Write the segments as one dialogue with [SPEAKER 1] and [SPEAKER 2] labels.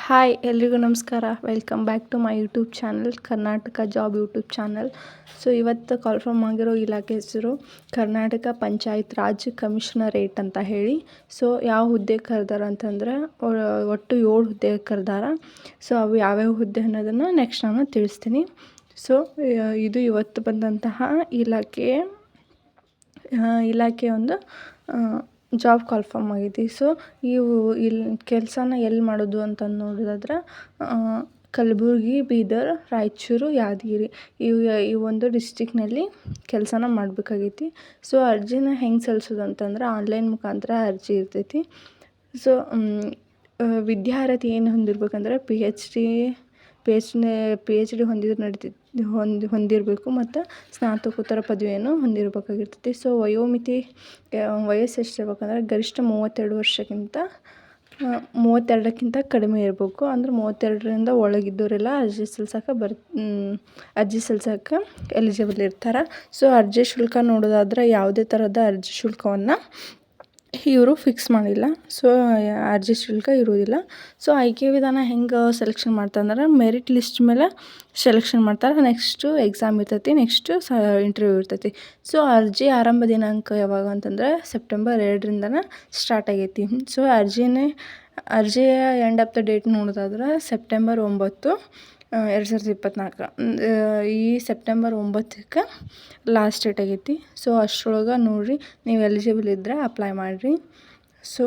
[SPEAKER 1] Hi, ಎಲ್ರಿಗೂ ನಮಸ್ಕಾರ. Welcome back to my YouTube channel Karnataka job YouTube channel so ಇವತ್ತು confirm ಆಗಿರೋ ಇಲಾಖೆ ಹೆಸರು ಕರ್ನಾಟಕ ಪಂಚಾಯತ್ ರಾಜ್ ಕಮಿಷನರೇಟ್ ಅಂತ ಹೇಳಿ. ಸೊ ಯಾವ ಹುದ್ದೆ ಕರೆದಾರ ಅಂತಂದ್ರೆ ಒಟ್ಟು ಏಳು ಹುದ್ದೆ ಕರೆದಾರ. ಸೊ ಅವು ಯಾವ್ಯಾವ ಹುದ್ದೆ ಅನ್ನೋದನ್ನು ನೆಕ್ಸ್ಟ್ ನಾನು ತಿಳಿಸ್ತೀನಿ. ಸೊ ಇದು ಇವತ್ತು ಬಂದಂತಹ ಇಲಾಖೆ ಇಲಾಖೆ ಒಂದು ಜಾಬ್ ಕನ್ಫರ್ಮ್ ಆಗೈತಿ ಸೊ, ಇವು ಇಲ್ಲಿ ಕೆಲಸನ ಎಲ್ಲಿ ಮಾಡೋದು ಅಂತ ನೋಡೋದಾದ್ರೆ ಕಲಬುರ್ಗಿ, ಬೀದರ್, ರಾಯಚೂರು, ಯಾದಗಿರಿ ಇವು ಈ ಒಂದು ಡಿಸ್ಟಿಕ್ನಲ್ಲಿ ಕೆಲಸನ ಮಾಡಬೇಕಾಗೈತಿ. ಸೊ, ಅರ್ಜಿನ ಹೆಂಗೆ ಸಲ್ಲಿಸೋದು ಅಂತಂದ್ರೆ, ಆನ್ಲೈನ್ ಮುಖಾಂತರ ಅರ್ಜಿ ಇರ್ತೈತಿ. ಸೊ ವಿದ್ಯಾರ್ಹತೆ ಏನು ಹೊಂದಿರ್ಬೇಕಂದ್ರೆ P H D P H P H D ಹೊಂದಿದ್ರೆ ನಡಿತೈತಿ ಹೊಂದಿ, ಹೊಂದಿರಬೇಕು ಮತ್ತು ಸ್ನಾತಕೋತ್ತರ ಪದವಿಯನ್ನು ಹೊಂದಿರಬೇಕಾಗಿರ್ತೈತಿ. ಸೊ ವಯೋಮಿತಿ ವಯಸ್ಸು ಎಷ್ಟಿರ್ಬೇಕಂದ್ರೆ ಗರಿಷ್ಠ ಮೂವತ್ತೆರಡು ವರ್ಷಕ್ಕಿಂತ ಮೂವತ್ತೆರಡಕ್ಕಿಂತ ಕಡಿಮೆ ಇರಬೇಕು. ಅಂದ್ರೆ ಮೂವತ್ತೆರಡರಿಂದ ಒಳಗಿದ್ದವರೆಲ್ಲ ಅರ್ಜಿ ಸಲ್ಸಕ್ಕೆ ಬರ್ ಅರ್ಜಿ ಸಲ್ಸಕ್ಕೆ ಎಲಿಜಿಬಲ್ ಇರ್ತಾರೆ. ಸೊ ಅರ್ಜಿ ಶುಲ್ಕ ನೋಡೋದಾದ್ರೆ ಯಾವುದೇ ಥರದ ಅರ್ಜಿ ಶುಲ್ಕವನ್ನು ಇವರು ಫಿಕ್ಸ್ ಮಾಡಿಲ್ಲ. ಸೊ ಅರ್ಜಿ ಶುಲ್ಕ ಇರುವುದಿಲ್ಲ. ಸೊ ಆಯ್ಕೆ ವಿಧಾನ ಹೆಂಗೆ ಸೆಲೆಕ್ಷನ್ ಮಾಡ್ತಾರೆ ಅಂದ್ರೆ ಮೆರಿಟ್ ಲಿಸ್ಟ್ ಮೇಲೆ ಸೆಲೆಕ್ಷನ್ ಮಾಡ್ತಾರೆ. ನೆಕ್ಸ್ಟು ಎಕ್ಸಾಮ್ ಇರ್ತೈತಿ ನೆಕ್ಸ್ಟು ಸ ಇಂಟರ್ವ್ಯೂ ಇರ್ತೈತಿ. ಸೊ ಅರ್ಜಿ ಆರಂಭ ದಿನಾಂಕ ಯಾವಾಗ ಅಂತಂದ್ರೆ ಸೆಪ್ಟೆಂಬರ್ ಎರಡರಿಂದನೇ ಸ್ಟಾರ್ಟ್ ಆಗೈತಿ. ಸೊ ಅರ್ಜಿನೇ ಅರ್ಜಿಯ ಎಂಡ್ ಆಫ್ ದ ಡೇಟ್ ನೋಡೋದಾದ್ರೆ ಸೆಪ್ಟೆಂಬರ್ ಒಂಬತ್ತು ಎರಡು ಸಾವಿರದ ಇಪ್ಪತ್ತ್ನಾಲ್ಕು ಈ ಸೆಪ್ಟೆಂಬರ್ ಒಂಬತ್ತಕ್ಕೆ ಲಾಸ್ಟ್ ಡೇಟ್ ಆಗೈತಿ. ಸೊ ಅಷ್ಟರೊಳಗೆ ನೋಡಿರಿ, ನೀವು ಎಲಿಜಿಬಲ್ ಇದ್ದರೆ ಅಪ್ಲೈ ಮಾಡಿರಿ. So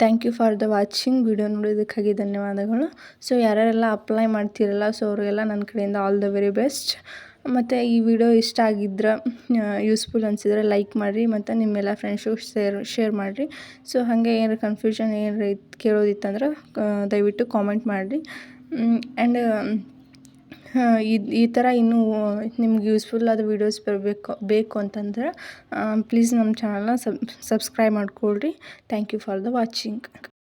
[SPEAKER 1] thank you for the watching video ನೋಡೋದಕ್ಕಾಗಿ ಧನ್ಯವಾದಗಳು. ಸೊ ಯಾರ್ಯಾರೆಲ್ಲ ಅಪ್ಲೈ ಮಾಡ್ತಿರಲ್ಲ ಸೊ ಅವರಿಗೆಲ್ಲ ನನ್ನ ಕಡೆಯಿಂದ ಆಲ್ ದ ವೆರಿ ಬೆಸ್ಟ್ ಮತ್ತು ಈ ವಿಡಿಯೋ ಇಷ್ಟ ಆಗಿದ್ರೆ ಯೂಸ್ಫುಲ್ ಅನಿಸಿದ್ರೆ ಲೈಕ್ ಮಾಡಿರಿ ಮತ್ತು ನಿಮ್ಮೆಲ್ಲ ಫ್ರೆಂಡ್ಸು ಶೇರ್ ಶೇರ್ ಮಾಡಿರಿ. ಸೊ ಹಾಗೆ ಏನಾರು ಕನ್ಫ್ಯೂಷನ್ ಏನಾರ ಇತ್ತು ಕೇಳೋದಿತ್ತಂದ್ರೆ ದಯವಿಟ್ಟು ಕಾಮೆಂಟ್ ಮಾಡಿರಿ. ಆ್ಯಂಡ್ ಇದು ಈ ಥರ ಇನ್ನೂ ನಿಮ್ಗೆ ಯೂಸ್ಫುಲ್ ಆದ ವೀಡಿಯೋಸ್ ಬರಬೇಕು, ಬೇಕು ಅಂತಂದ್ರೆ ಪ್ಲೀಸ್ ನಮ್ಮ ಚಾನಲ್ನ sub subscribe ಮಾಡಿಕೊಳ್ರಿ. Thank you for the watching